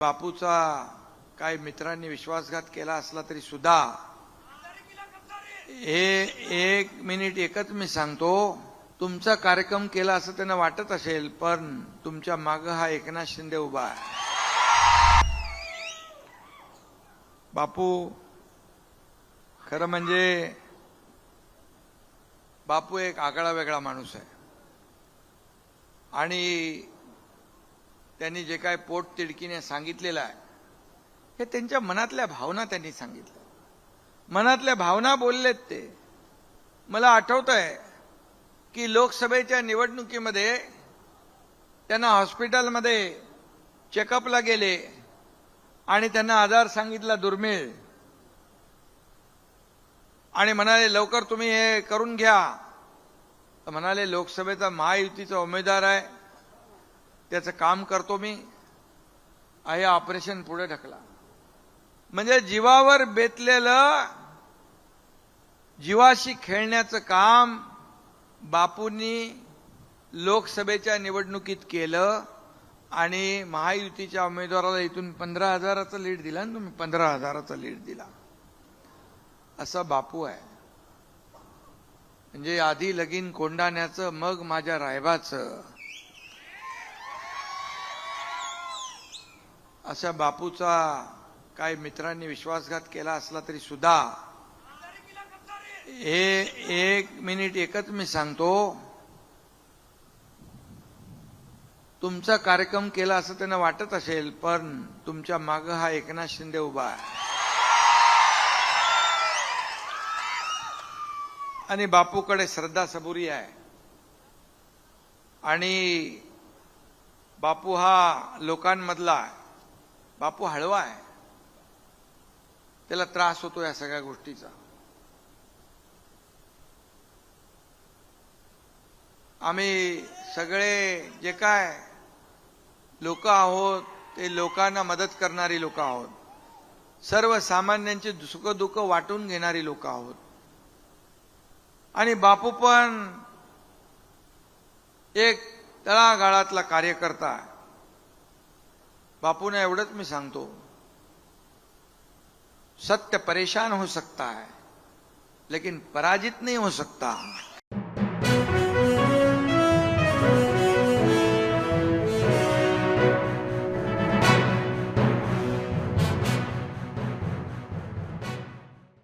बापूचा काही मित्रांनी विश्वासघात केला असला तरी सुद्धा हे एक मिनिट एकच मी सांगतो. तुमचा कार्यक्रम केला असं त्यांना वाटत असेल पण तुमच्या माग हा एकनाथ शिंदे उभा आहे. बापू खरं म्हणजे बापू एक आगळा वेगळा माणूस आहे. आणि त्यांनी जे काय पोट तिडकीने सांगितलेलं आहे हे त्यांच्या मनातल्या भावना त्यांनी सांगितल्या. मनातल्या भावना बोललेत ते. मला आठवत आहे की लोकसभेच्या निवडणुकीमध्ये त्यांना हॉस्पिटलमध्ये चेकअपला गेले आणि त्यांना आजार सांगितला दुर्मिळ. आणि म्हणाले लवकर तुम्ही हे करून घ्या. म्हणाले लोकसभेचा महायुतीचा उमेदवार आहे. त्याचं काम करतो मी. हे ऑपरेशन पुढे ढकला. म्हणजे जीवावर बेतलेलं जीवाशी खेळण्याचं काम बापूंनी लोकसभेच्या निवडणुकीत केलं आणि महायुतीच्या उमेदवाराला इथून पंधरा हजाराचा लीड दिला ना तुम्ही पंधरा हजाराचा लीड दिला. असा बापू आहे. म्हणजे आधी लगीन कोंडाण्याचं मग माझ्या रायबाचं. अशा बापूचा काही मित्रांनी विश्वासघात केला असला तरी सुद्धा हे एक मिनिट एकच मी सांगतो. तुमचा कार्यक्रम केला असं त्यांना वाटत असेल पण तुमच्या माग हा एकनाथ शिंदे उभा आहे. आणि बापूकडे श्रद्धा सबुरी आहे. आणि बापू हा लोकांमधला आहे. बापू हळवा आहे. त्याला त्रास होतो या सगळ्या गोष्टीचा. आम्ही सगळे जे काय लोक आहोत ते लोकांना मदत करणारी लोक आहोत. सर्वसामान्यांचे सुखदुःख वाटून घेणारी लोक आहोत. आणि बापू पण एक तळागाळातला कार्यकर्ता आहे. बापूने एवढंच मी सांगतो. सत्य परेशान हो सकता है लेकिन पराजित नहीं हो सकता.